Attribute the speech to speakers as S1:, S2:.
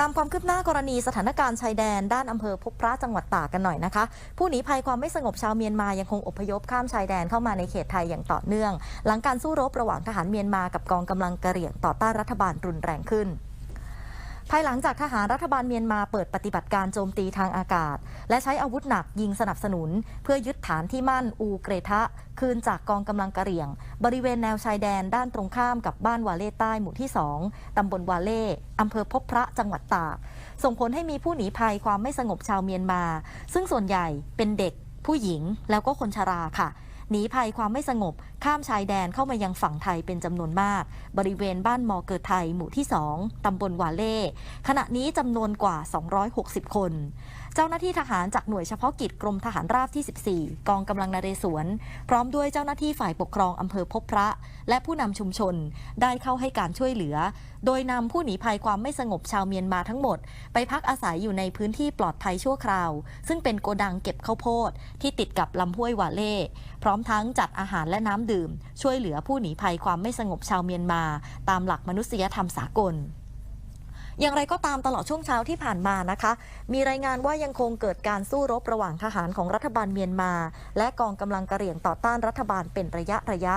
S1: ตามความคืบหน้ากรณีสถานการณ์ชายแดนด้านอำเภอพบพระจังหวัดตากกันหน่อยนะคะ ผู้หนีภัยความไม่สงบชาวเมียนมายังคงอพยพข้ามชายแดนเข้ามาในเขตไทยอย่างต่อเนื่อง หลังการสู้รบระหว่างทหารเมียนมากับกองกำลังกระเหรี่ยงต่อต้านรัฐบาลรุนแรงขึ้น ภายหลังจากทหารรัฐบาลเมียนมาเปิดปฏิบัติการโจมตีทางอากาศ และใช้อาวุธหนักยิงสนับสนุน เพื่อยึดฐานที่มั่นอูเกรทะ คืนจากกองกำลังกะเหรี่ยง บริเวณแนวชายแดนด้านตรงข้ามกับบ้านวาเล่ใต้หมู่ที่ 2 ตำบลวาเล่อำเภอพบพระจังหวัดตาก ส่งผลให้มีผู้หนีภัยความไม่สงบชาวเมียนมา ซึ่งส่วนใหญ่เป็นเด็กผู้หญิงแล้วก็คนชราค่ะ หนีภัยความไม่สงบ ข้ามชายแดนเข้ามายังฝั่งไทยเป็นจำนวนมาก บริเวณบ้านมอเกิดไทยหมู่ที่ 2 ตำบลวาเล่ ขณะนี้จำนวนกว่า 260 คน เจ้าหน้าที่ทหารจากหน่วยเฉพาะกิจกรมทหารราบที่ 14 กองกำลังนเรศวร พร้อมด้วยเจ้าหน้าที่ฝ่ายปกครองอำเภอพบพระ และผู้นำชุมชนได้เข้าให้การช่วยเหลือ โดยนำผู้หนีภัยความไม่สงบชาวเมียนมาทั้งหมด ไปพักอาศัยอยู่ในพื้นที่ปลอดภัยชั่วคราว ซึ่งเป็นโกดังเก็บข้าวโพดที่ติดกับลำห้วยวาเล่ พร้อมทั้งจัดอาหารและน้ำดื่ม ช่วยเหลือผู้หนีภัยความไม่สงบชาวเมียนมา ตามหลักมนุษยธรรมสากลอย่างไรก็ตามตลอดช่วงเช้าที่ผ่านมานะคะ มีรายงานว่ายังคงเกิดการสู้รบระหว่างทหารของรัฐบาลเมียนมา และกองกำลังกะเหรี่ยงต่อต้านรัฐบาลเป็นระยะระยะ